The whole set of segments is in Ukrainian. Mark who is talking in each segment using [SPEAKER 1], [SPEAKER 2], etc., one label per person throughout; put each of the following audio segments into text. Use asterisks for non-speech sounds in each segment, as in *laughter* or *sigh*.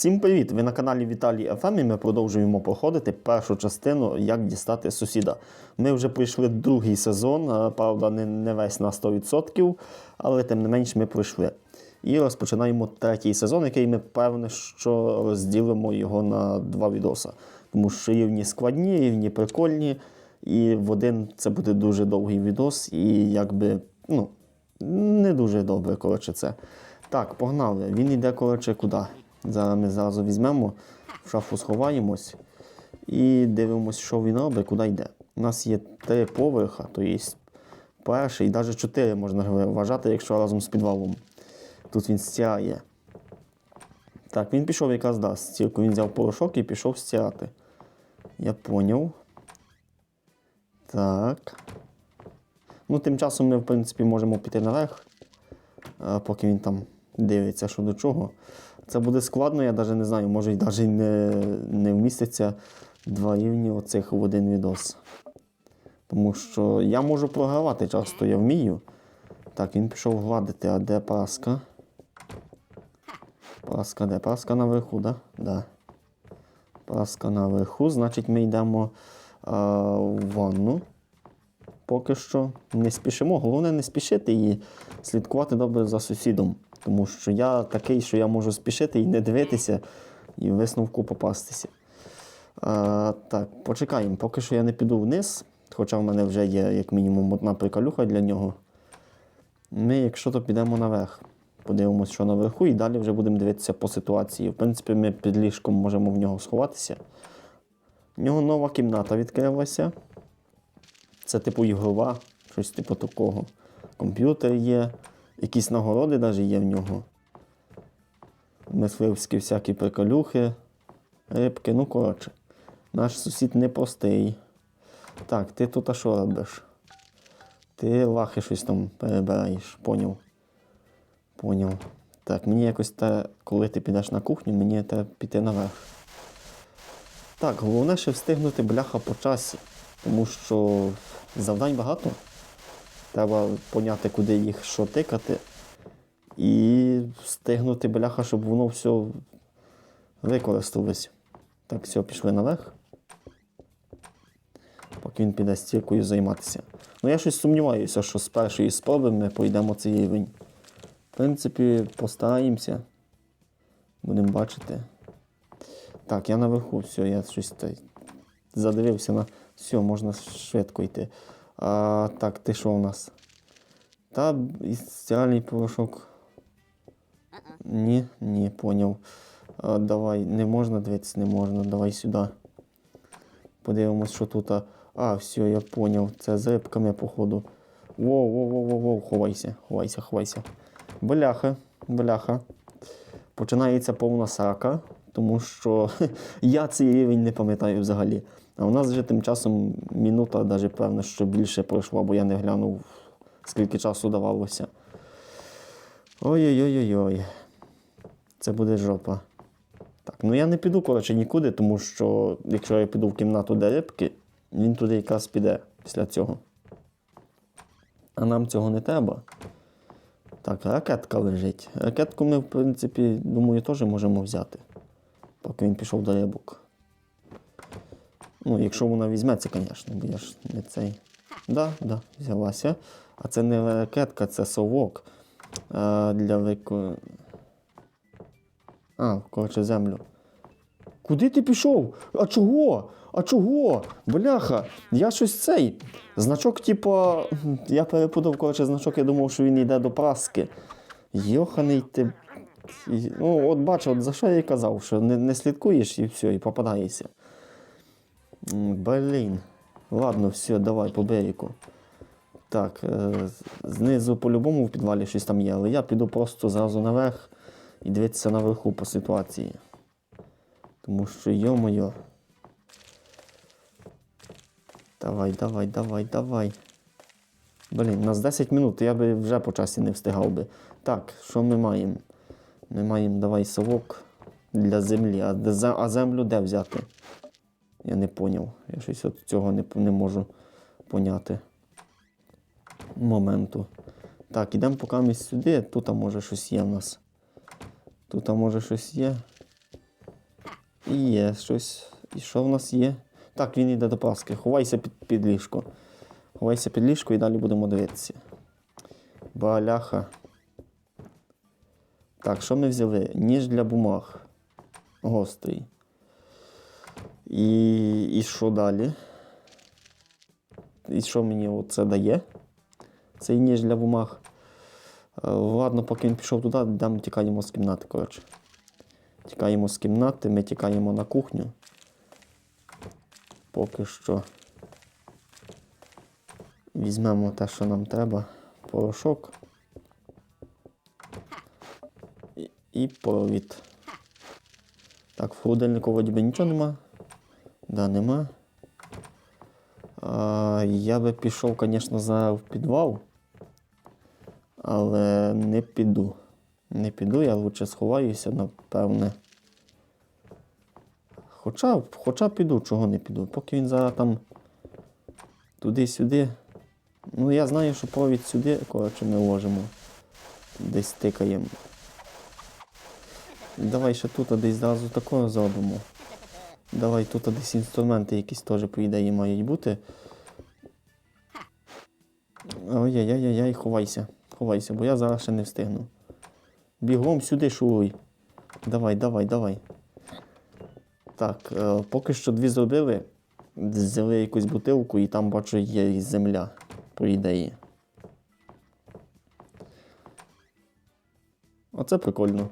[SPEAKER 1] Всім привіт! Ви на каналі Віталій ФМ і ми продовжуємо проходити першу частину Як дістати сусіда. Ми вже пройшли другий сезон, правда, не, не весь на 100%, але тим не менш ми пройшли. І розпочинаємо третій сезон, який ми певне, що розділимо його на два відоси. Тому що рівні складні, рівні прикольні, і в один це буде дуже довгий відос, і якби, ну, не дуже добре, коротше, це. Так, погнали. Він йде, коротше, куди? Зараз ми зразу візьмемо, в шафу сховаємось і дивимося, що він робить, куди йде. У нас є три поверха, є перший, і навіть чотири можна вважати, якщо разом з підвалом. Тут він стирає. Так, він пішов якраз да, стірку. Він взяв порошок і пішов стирати. Я поняв. Так. Ну, тим часом ми, в принципі, можемо піти наверх, поки він там дивиться, що до чого. Це буде складно, я навіть не знаю, може навіть не, не вміститься два рівні оцих в один відос. Тому що я можу програвати часто, я вмію. Так, він пішов гладити, а де паска? Паска де? Паска наверху, да? Да. Паска наверху, значить ми йдемо а, в ванну. Поки що не спішимо. Головне не спішити і слідкувати добре за сусідом. Тому що я такий, що я можу спішити і не дивитися, і в висновку попастися. А, так, почекаємо. Поки що я не піду вниз, хоча в мене вже є як мінімум одна приколюха для нього. Ми, якщо то підемо наверх, подивимося, що наверху, і далі вже будемо дивитися по ситуації. В принципі, ми під ліжком можемо в нього сховатися. В нього нова кімната відкрилася. Це типу ігрова, щось типу такого. Комп'ютер є, якісь нагороди навіть є в нього. Мисливські всякі приколюхи, рибки, ну коротше. Наш сусід непростий. Так, ти тут а що робиш? Ти лахи щось там перебираєш, поняв. Поняв. Так, мені якось те, коли ти підеш на кухню, мені треба піти наверх. Так, головне ще встигнути бляха по часі, тому що завдань багато. Треба поняти, куди їх що тикати. І встигнути бляха, щоб воно все використалось. Так, все, пішли наверх. Поки він піде стіркою займатися. Ну, я щось сумніваюся, що з першої спроби ми пройдемо цей рівень. В принципі, постараємося. Будемо бачити. Так, я наверху, все, я щось задивився на. Все, можна швидко йти. А, так, ти що у нас? Та стиральний порошок. Ні, ні, поняв. А, давай, не можна дивитися, не можна. Давай сюди. Подивимось, що тут. А, все, я поняв. Це з рибками, походу. Воу, воу, воу, воу, ховайся, ховайся, ховайся. Бляха, бляха. Починається повна срака, тому що *laughs* я цей рівень не пам'ятаю взагалі. А у нас вже тим часом минута, навіть певно, що більше пройшла, бо я не глянув, скільки часу давалося. Ой-ой-ой-ой. Це буде жопа. Так, ну я не піду, коротше, нікуди, тому що якщо я піду в кімнату, де рибки, він туди якраз піде після цього. А нам цього не треба. Так, ракетка лежить. Ракетку ми, в принципі, думаю, теж можемо взяти, поки він пішов до рибок. Ну, якщо вона візьметься, звісно, бо я ж не цей. Да, да, взялася. А це не ракетка, це совок а, для вико. А, коротше, землю. Куди ти пішов? А чого? А чого? Бляха, я щось цей. Значок, типу, я перепутав, коротше, значок, я думав, що він йде до праски. Йоханий ти. Ну, от бачу, от за що я і казав, що не, не слідкуєш і все, і попадаєшся. Блін. Ладно, все, давай по берегу. Так, е, знизу по-любому в підвалі щось там є, але я піду просто зразу наверх і дивитися наверху по ситуації. Тому що, йо-моє. Давай, давай, давай, давай. Блін, у нас 10 минут, я би вже по часі не встигав би. Так, що ми маємо? Ми маємо давай совок для землі. А землю де взяти? Я не поняв. Я щось от цього не, не можу поняти. Моменту. Так, ідемо поки ми сюди. Тут може щось є в нас. Тут може щось є. І є щось. І що в нас є? Так, він йде до праски. Ховайся під, під ліжко. Ховайся під ліжко і далі будемо дивитися. Баляха. Так, що ми взяли? Ніж для бумаг. Гострий. І, і що далі? І що мені це дає? Цей ніж для бумаг. Е, Ладно, поки він пішов туди, йдемо тікаємо з кімнати, коротше. Тікаємо з кімнати, ми тікаємо на кухню. Поки що візьмемо те, що нам треба. Порошок. І, і провід. Так, в холодильнику вроді би нічого нема. Да, нема. А, я би пішов, звісно, за в підвал. Але не піду. Не піду, я лучше сховаюся, напевне. Хоча, хоча піду, чого не піду. Поки він зараз там туди-сюди. Ну, я знаю, що провід сюди, коротше, ми ложимо. Десь тикаємо. Давай ще тут десь зразу такого зробимо. Давай тут десь інструменти якісь теж, по ідеї, мають бути. Ой-яй-яй-яй, ховайся. Ховайся, бо я зараз ще не встигну. Бігом сюди шуруй. Давай, давай, давай. Так, е, поки що дві зробили. Взяли якусь бутилку і там бачу є земля, по ідеї. Оце прикольно.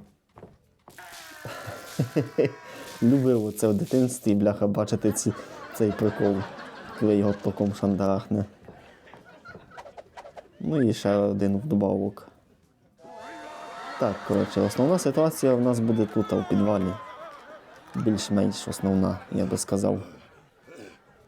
[SPEAKER 1] *laughs* Любив оце в дитинстві, бляха, бачити ці, цей прикол, коли його током шандарахне. Ну і ще один вдобавок. Так, коротше, основна ситуація в нас буде тут, в підвалі. Більш-менш основна, я би сказав.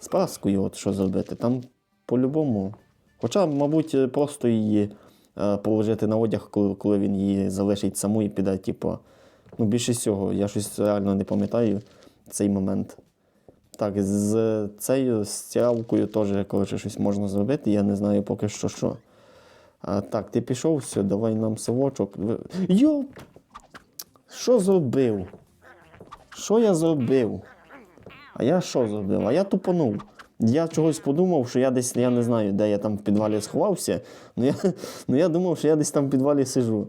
[SPEAKER 1] З праскою от що зробити. Там по-любому. Хоча, мабуть, просто її е, положити на одяг, коли він її залишить саму і піде, типу. Ну, більше всього, я щось реально не пам'ятаю цей момент. Так, з цією стиралкою теж коротше, щось можна зробити, я не знаю поки що що. А, так, ти пішов, все, давай нам совочок. Йоп! Що зробив? Що я зробив? А я що зробив? А я тупанув. Я чогось подумав, що я десь, я не знаю, де я там в підвалі сховався. Ну я, *laughs* ну я думав, що я десь там в підвалі сижу.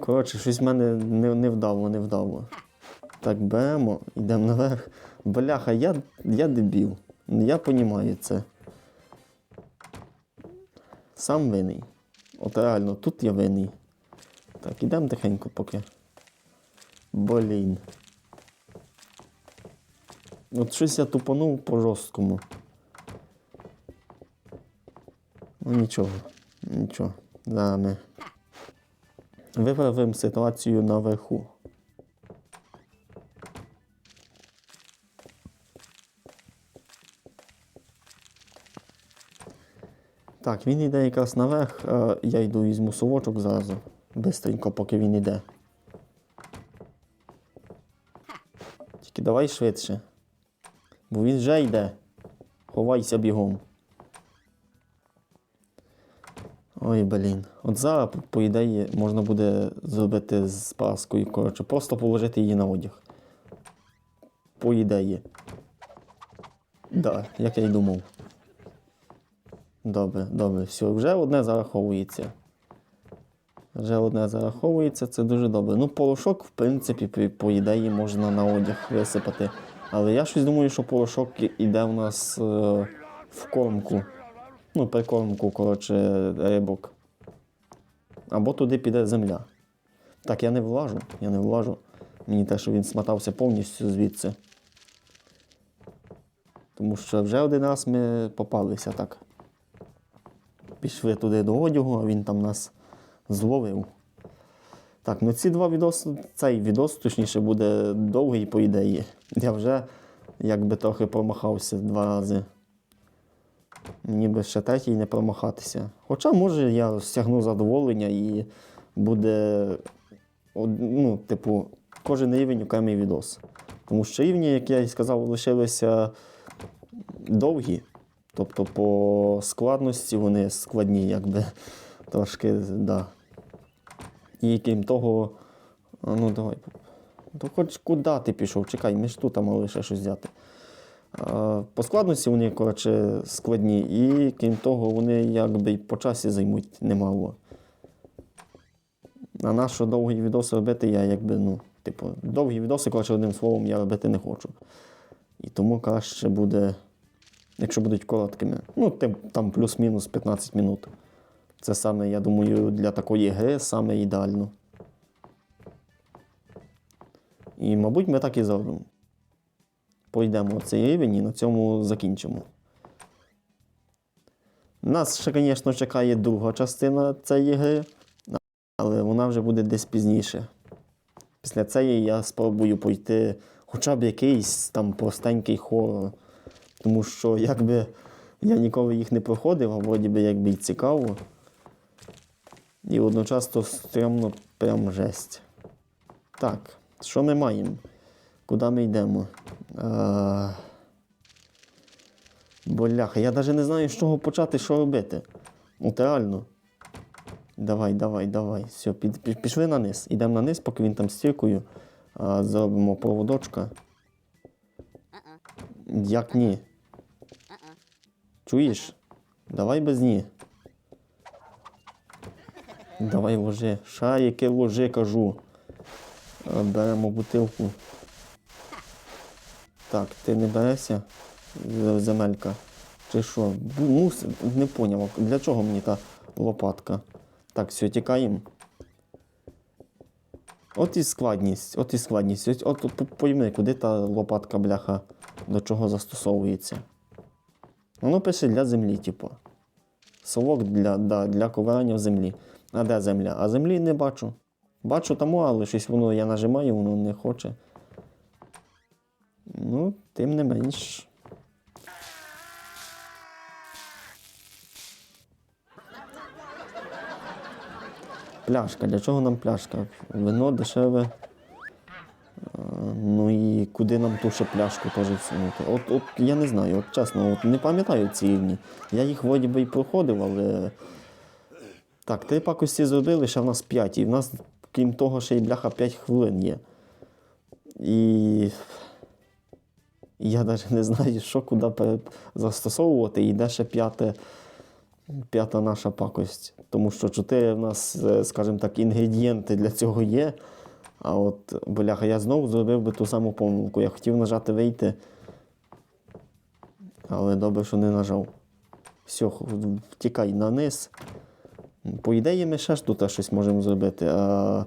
[SPEAKER 1] Коротше, щось в мене не, не вдало, не вдало. Так, беремо, йдемо наверх. Бляха, я, я дебіл. Я розумію це. Сам винний. От реально, тут я винний. Так, ідемо тихенько поки. Блін. От щось я тупанув по жорсткому. Ну нічого, нічого. Зараз ми виправимо ситуацію наверху. Так, він йде якраз наверх, я йду візьму совочок зразу. Бистренько, поки він йде. Тільки давай швидше. Бо він вже йде. Ховайся бігом. Ой, блін. От зараз, по- ідеї, можна буде зробити з паскою. Коротше, просто положити її на одяг. По ідеї. Да, як я й думав. Добре, добре, все, вже одне зараховується. Вже одне зараховується, це дуже добре. Ну, порошок, в принципі, по, ідеї можна на одяг висипати. Але я щось думаю, що порошок іде у нас е, в кормку. Ну, прикормку, коротше, рибок. Або туди піде земля. Так, я не влажу, я не влажу. Мені те, що він смотався повністю звідси. Тому що вже один раз ми попалися так. Пішли туди до одягу, а він там нас зловив. Так, ну ці два відоси, цей відос, точніше, буде довгий, по ідеї. Я вже якби трохи промахався два рази. Мені би ще третій не промахатися. Хоча, може, я стягну задоволення і буде, ну, типу, кожен рівень окремий відос. Тому що рівні, як я і сказав, лишилися довгі. Тобто по складності вони складні, якби трошки, да. І крім того, ну давай, То хоч куди ти пішов? Чекай, ми ж тут мали ще щось взяти. По складності вони, коротше, складні, і крім того, вони якби й по часі займуть немало. А на що довгі відоси робити, я якби, ну, типу, довгі відоси, коротше, одним словом, я робити не хочу. І тому краще буде, якщо будуть короткими. Ну, там плюс-мінус 15 минут. Це саме, я думаю, для такої гри саме ідеально. І, мабуть, ми так і зробимо. Пойдемо цей рівень і на цьому закінчимо. Нас ще, звісно, чекає друга частина цієї гри, але вона вже буде десь пізніше. Після цієї я спробую пройти хоча б якийсь там простенький хорор. Тому що якби я ніколи їх не проходив, а вроді би якби й цікаво. І одночасно стрьомно прям жесть. Так, що ми маємо? Куди ми йдемо? А... Боляха, я навіть не знаю, з чого почати, що робити. От реально. Давай, давай, давай. Все, під, пі- пішли на низ. Ідемо на низ, поки він там стіркою. А, зробимо проводочка. Як ні? Чуєш? Давай без ні. Давай ложи. Ша, яке ложи, кажу. Беремо бутилку. Так, ти не берешся, земелька? Чи що? Мус... Не поняв, для чого мені та лопатка? Так, все, тікаємо. От і складність, от і складність. От, от, от пойми, куди та лопатка, бляха, до чого застосовується. Воно пише для землі, типу. Совок для, да, для ковирання в землі. А де земля? А землі не бачу. Бачу тому, але щось воно я нажимаю, воно не хоче. Ну, тим не менш. Пляшка. Для чого нам пляшка? Вино дешеве. Ну і куди нам ту ще пляшку теж всунути? От, от я не знаю, от чесно, от не пам'ятаю ці рівні. Я їх вроді би і проходив, але. Так, три пакості зробили, ще в нас 5. І в нас, крім того, ще й бляха 5 хвилин є. І. Я навіть не знаю, що куди застосовувати, і де ще п'яте, п'ята наша пакость. Тому що чотири в нас, е, скажімо так, інгредієнти для цього є. А от, бляха, я знову зробив би ту саму помилку. Я хотів нажати вийти, але добре, що не нажав. Все, втікай на низ. По ідеї, ми ще ж тут щось можемо зробити. А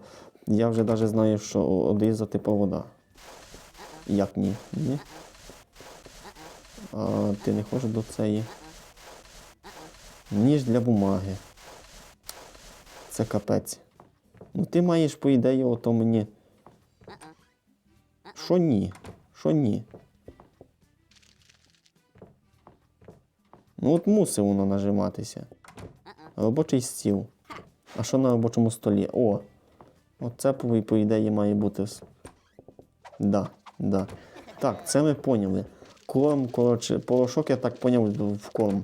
[SPEAKER 1] я вже навіть знаю, що одрізати провода. Як ні? Ні? Ти не хочеш до цієї? Ніж для бумаги. Це капець. Ну ти маєш, по ідеї, ото мені. Що ні? Що ні? Ну от мусить воно нажиматися. Робочий стіл. А що на робочому столі? О! Оце, по, ідеї, має бути. Да, да. Так, це ми поняли. Корм, коротше, порошок, я так поняв, в корм.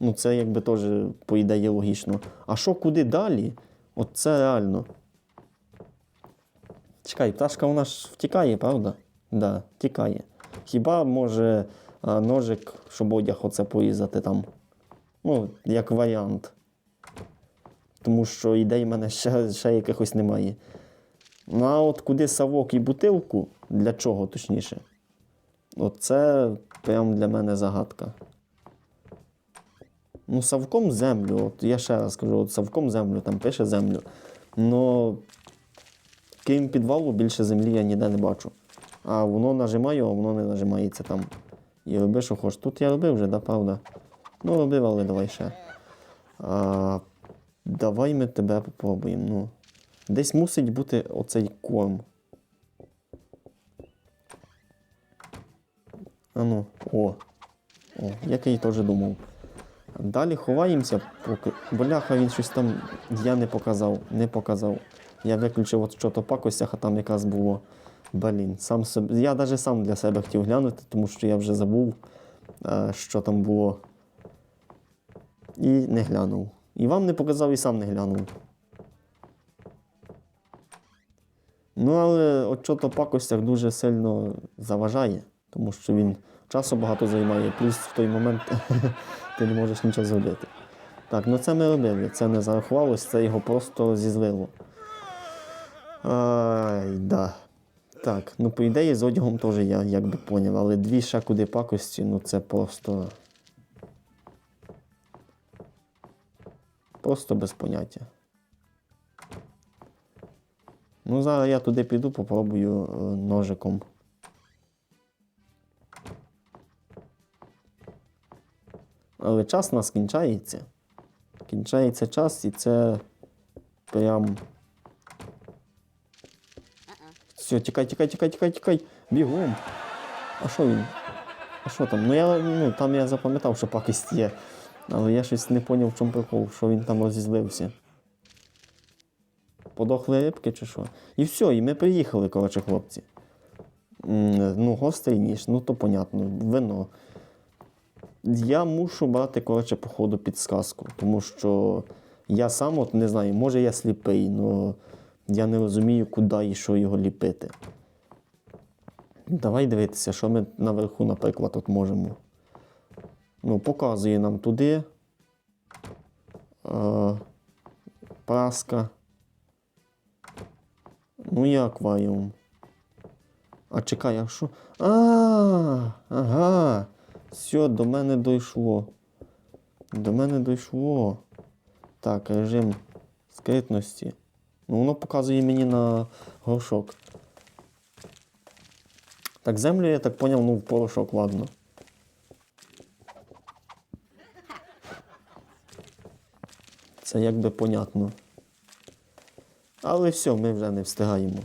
[SPEAKER 1] Ну, це якби теж, по ідеї, логічно. А що куди далі? От це реально. Чекай, пташка вона ж втікає, правда? Да, втікає. Хіба може а, ножик, щоб одяг оце порізати там? Ну, як варіант. Тому що ідей в мене ще, ще якихось немає. Ну, а от куди савок і бутилку, для чого точніше? Оце прям для мене загадка. Ну, савком землю, от я ще раз кажу, от савком землю, там пише землю. Но крім підвалу, більше землі я ніде не бачу. А воно нажимаю, а воно не нажимається там. І роби, що хочеш. Тут я робив вже, да, правда? Ну, робив, але давай ще. А, давай ми тебе попробуємо. Ну. Десь мусить бути оцей корм. А ну, о. О, як я і теж думав. Далі ховаємося, поки. Бляха, він щось там я не показав, не показав. Я виключив от що то пакостях, а там якраз було. Блін, сам собі. Я навіть сам для себе хотів глянути, тому що я вже забув, е, що там було. І не глянув. І вам не показав, і сам не глянув. Ну, але от що то пакостях дуже сильно заважає, тому що він часу багато займає, плюс в той момент *laughs* ти не можеш нічого зробити. Так, ну це ми робили, це не зарахувалось, це його просто зізлило. Ай, да. Так, ну по ідеї з одягом теж я як би поняв, але дві ще куди пакості, ну це просто. Просто без поняття. Ну, зараз я туди піду, попробую е, ножиком. Але час у нас кінчається. Кінчається час і це прям. Все, тікай, тікай, тікай, тікай, тікай. Бігом. А що він? А що там? Ну я ну там я запам'ятав, що пакість є. Але я щось не зрозумів, в чому прикол, що він там розізлився. Подохли рибки чи що? І все, і ми приїхали, коротше, хлопці. Ну, гостей ніж, ну то понятно, вино. Я мушу брати, коротше, по ходу підсказку, тому що я сам от не знаю, може я сліпий, але я не розумію, куди і що його ліпити. Давай дивитися, що ми наверху, наприклад, от можемо. Ну, показує нам туди. Е, праска. Ну і акваріум. А чекай, а що? А, ага. Все, до мене дійшло. До мене дійшло. Так, режим скритності. Ну, воно показує мені на горшок. Так, землю, я так поняв, ну в порошок, ладно. Це якби понятно. Але все, ми вже не встигаємо.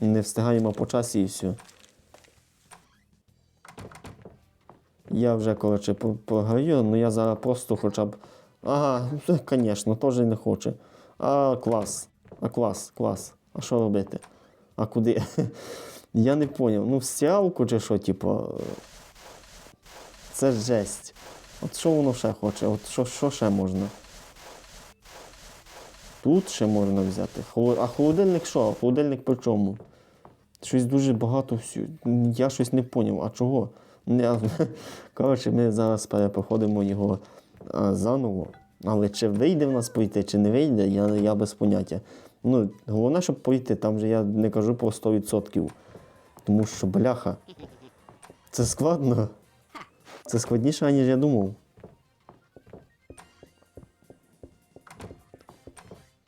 [SPEAKER 1] Не встигаємо по часі і все. Я вже, коротше, програю, ну я зараз просто хоча б. Ага, *laughs* звісно, теж не хоче. А клас. А клас, клас. А що робити? А куди? *laughs* Я не зрозумів. Ну, в стиралку чи що, типу. Це жесть. От що воно ще хоче? От що, що ще можна? Тут ще можна взяти. А холодильник що? Холодильник по чому? Щось дуже багато всю. Я щось не зрозумів. А чого? *laughs* Коротше, ми зараз перепроходимо його заново. Але чи вийде в нас пройти, чи не вийде, я, я без поняття. Ну, головне, щоб пройти, там же я не кажу про 100%. Тому що, бляха, це складно. Це складніше, ніж я думав.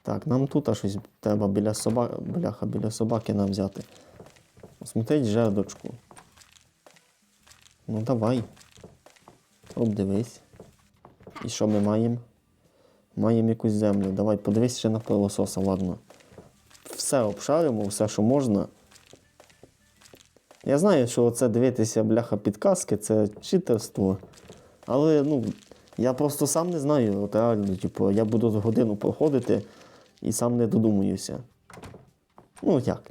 [SPEAKER 1] Так, нам тут аж щось треба біля собаки, бляха, біля собаки нам взяти. Смотреть жердочку. Ну давай. Обдивись. І що ми маємо? Маємо якусь землю. Давай подивись ще на пилососа, ладно. Все обшаримо, все, що можна. Я знаю, що оце дивитися бляха підказки це читерство. Але ну, я просто сам не знаю. От реально, типу, я буду годину проходити і сам не додумуюся. Ну як?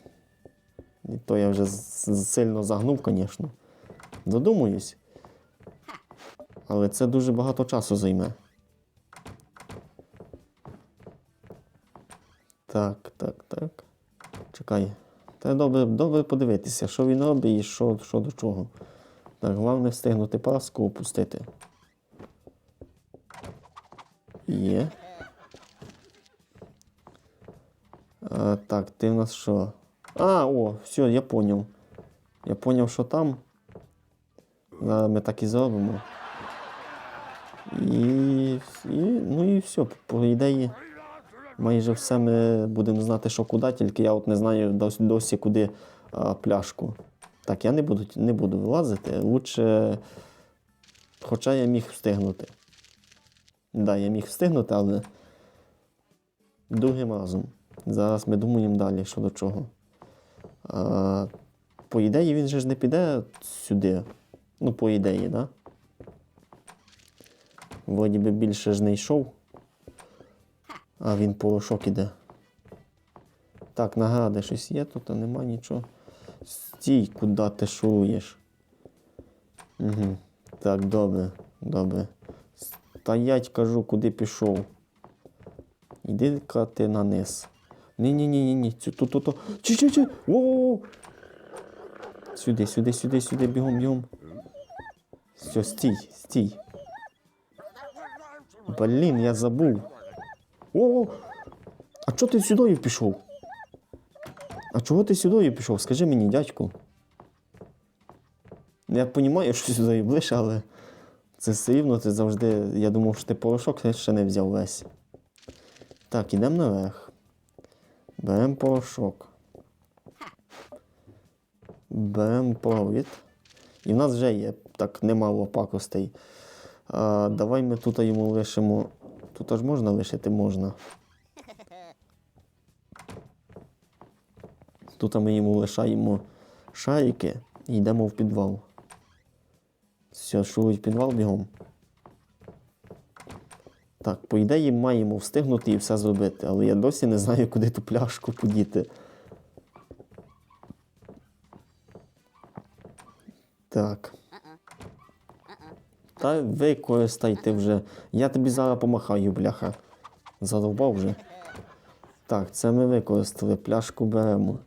[SPEAKER 1] І то я вже сильно загнув, звісно. Додумуюсь. Але це дуже багато часу займе. Так, так, так. Чекай. Треба добре, добре подивитися, що він робить і що, що до чого. Так, головне встигнути паску опустити. Є. А, так, ти в нас що? А, о, все, я поняв. Я поняв, що там. Ми так і зробимо. І, і, ну і все, по ідеї. Майже все ми будемо знати, що куди, тільки я от не знаю досі, досі куди а, пляшку. Так, я не буду, не буду вилазити. Лучше. Хоча я міг встигнути. Так, да, я міг встигнути, але другим разом. Зараз ми думаємо далі, що до чого. А, по ідеї, він же ж не піде сюди. Ну, по ідеї, так? Да? Вроді би більше ж не йшов. А він порошок іде. Так, награди щось є тут, а нема нічого. Стій, куди ти шуруєш. Угу. Так, добре, добре. Стоять, кажу, куди пішов. Іди-ка ти на низ. Ні-ні-ні-ні. Тут-тут-тут. Чи-чи-чи. Сюди, сюди, сюди, сюди, бігом, бігом. Все, стій, стій. Блін, я забув. О, а чого ти сюди пішов? А чого ти сюди пішов? Скажи мені, дядьку. Я розумію, що сюди ближче, але це все рівно, ти завжди. Я думав, що ти порошок ще не взяв весь. Так, ідемо наверх. Беремо порошок. Беремо провід. І в нас вже є так немало пакостей. А, давай ми тут йому лишимо. Тут аж можна лишити можна. Тут ми йому лишаємо шарики і йдемо в підвал. Все, шуруй в підвал бігом. Так, по ідеї маємо встигнути і все зробити, але я досі не знаю, куди ту пляшку подіти. Так. Та використайте вже. Я тобі зараз помахаю, бляха. Задовбав вже. Так, це ми використали. Пляшку беремо.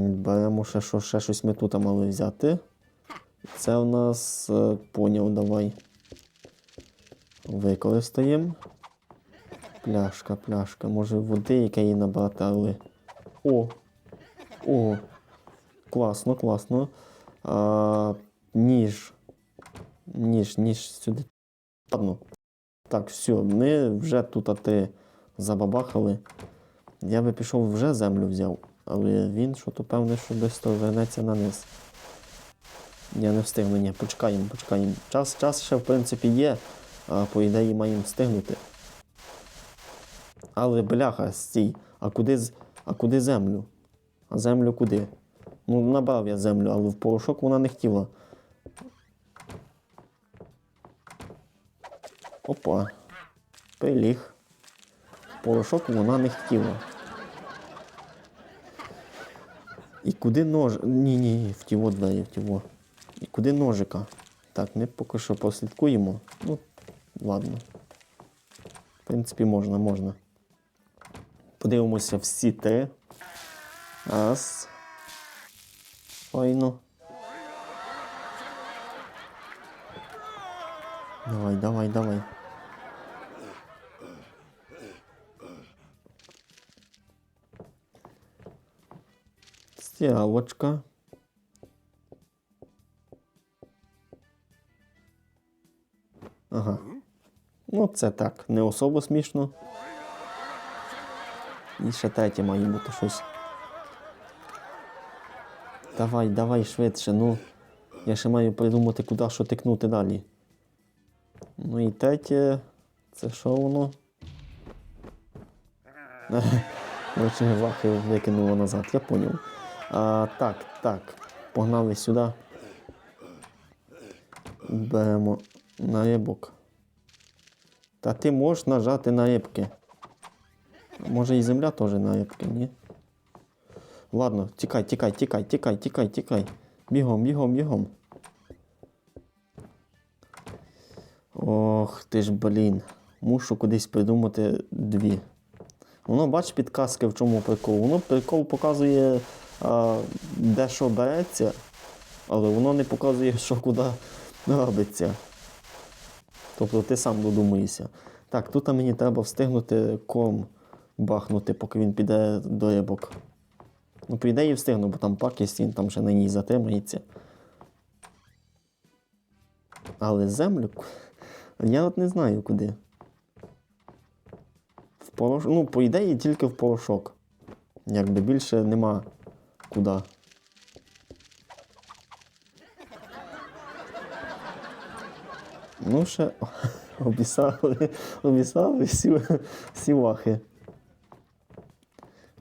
[SPEAKER 1] Беремо ще, що, ще щось ми тут мали взяти. Це у нас е, поняв, давай. Використаємо. Пляшка, пляшка. Може води, яке її набрати, але. О! О! Класно, класно. А, ніж. Ніж, ніж сюди. Ладно. Так, все, ми вже тут а ти забабахали. Я би пішов вже землю взяв, але він що то певне, що десь то вернеться на низ. Я не встигну, ні, почекаємо, почекаємо. Час, час ще, в принципі, є, а по ідеї маємо встигнути. Але бляха, стій, а куди, а куди землю? А землю куди? Ну, набрав я землю, але в порошок вона не хотіла. Опа. Приліг. Порошок вона не хотіла. І куди нож. Ні, ні, ні, в тіво двері, в тіво. І куди ножика? Так, ми поки що прослідкуємо. Ну, ладно. В принципі, можна, можна. Подивимося всі три. Раз. Файно. Давай, давай, давай. Стиралочка. Ага. Ну, це так, не особо смішно. І ще третє має бути щось. Давай, давай швидше, ну. Я ще маю придумати, куди що тикнути далі. Ну і третє. Це що воно? *laughs* Коротше, вахи викинуло назад, я поняв. А, так, так. Погнали сюди. Беремо на. Та ти можеш нажати на. Може і земля теж на ні? Ладно, тікай, тікай, тікай, тікай, тікай, тікай. Бігом, бігом, бігом. Ох, ти ж, блін. Мушу кудись придумати дві. Воно, бач, підказки в чому прикол. Воно прикол показує, де що береться, але воно не показує, що куди робиться. Тобто ти сам додумаєшся. Так, тут мені треба встигнути корм бахнути, поки він піде до рибок. Ну, по ідеї встигну, бо там пакість, він там ще на ній затримається. Але землю. Я от не знаю куди. В порош... Ну, по ідеї, тільки в порошок. Якби більше нема куди. Ну, ще *laughs* обісали, обісали всі, всі вахи.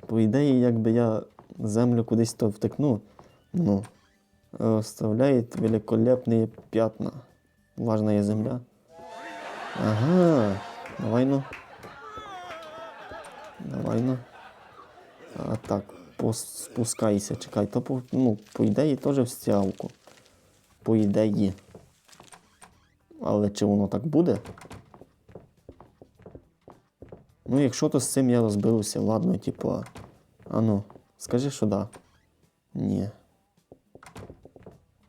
[SPEAKER 1] По ідеї, якби я землю кудись то втекну, ну, оставляет великолепные пятна. Важная земля. Ага, давай ну. Давай ну. А так, спускайся, чекай, то по, ну, по ідеї теж в стягку. По ідеї. Але чи воно так буде? Ну, якщо то з цим я розберуся, ладно, типу. А ну, скажи, що да. Ні.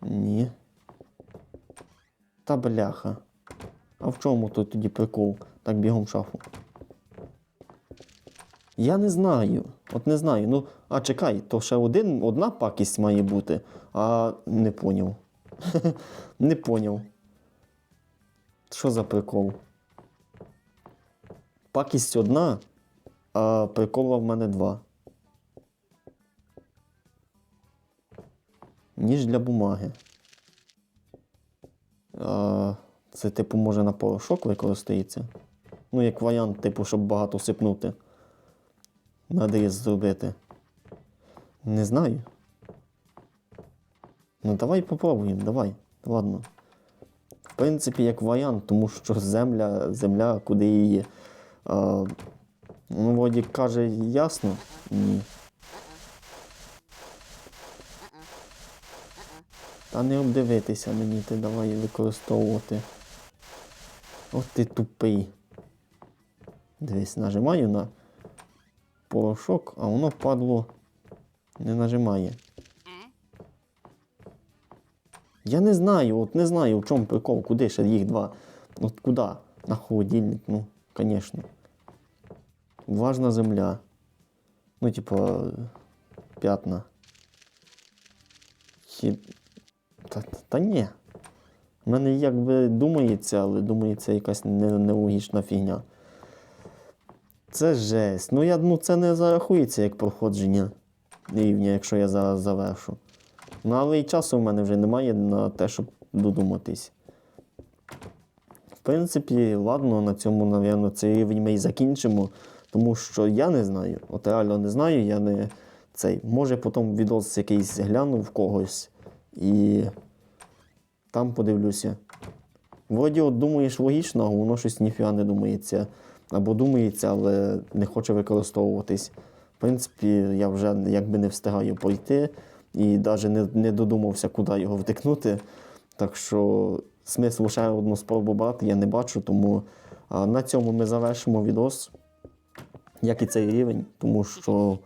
[SPEAKER 1] Ні. Та бляха. А в чому тут тоді прикол? Так бігом в шафу. Я не знаю. От не знаю. Ну, а чекай, то ще один, одна пакість має бути, а не поняв. *laughs* не поняв. Що за прикол? Пакість одна, а прикола в мене два. Ніж для бумаги. А, це, типу, може на порошок використається. Ну, як варіант, типу, щоб багато сипнути. Надріз зробити. Не знаю. Ну, давай попробуємо, давай. Ладно. В принципі, як варіант, тому що земля, земля, куди її. А, ну, вроді каже, ясно? Ні. Та не обдивитися мені, ти давай використовувати. От ти тупий. Дивись, нажимаю на порошок, а воно падло не нажимає. Я не знаю, от не знаю, в чому прикол, куди ще їх два. От куди? На холодильник, ну, звісно. Важна земля. Ну, типа, п'ятна. Хі... Та, та, та ні. У мене якби думається, але думається якась нелогічна фігня. Це жесть. Ну, я, ну це не зарахується як проходження рівня, якщо я зараз завершу. Ну, але і часу в мене вже немає на те, щоб додуматись. В принципі, ладно, на цьому, напевно, цей рівень ми і закінчимо, тому що я не знаю. От реально не знаю, я не цей. Може потім відос якийсь гляну в когось і там подивлюся. Вроді от думаєш логічно, а воно щось ніфіга не думається. Або думається, але не хоче використовуватись. В принципі, я вже якби не встигаю пойти і навіть не, не додумався, куди його втикнути. Так що смислу ще одну спробу брати я не бачу, тому на цьому ми завершимо відос, як і цей рівень, тому що,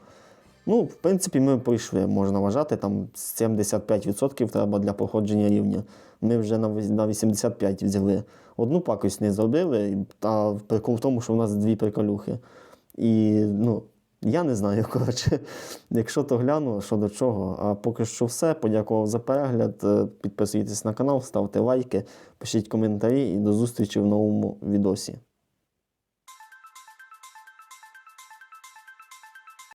[SPEAKER 1] ну, в принципі, ми пройшли, можна вважати, там 75% треба для проходження рівня. Ми вже на 85 взяли. Одну пакость не зробили, а прикол в тому, що в нас дві приколюхи. І ну, я не знаю, *laughs* коротше, якщо то гляну, що до чого. А поки що все. Подякував за перегляд. Е, Підписуйтесь на канал, ставте лайки, пишіть коментарі і до зустрічі в новому відосі.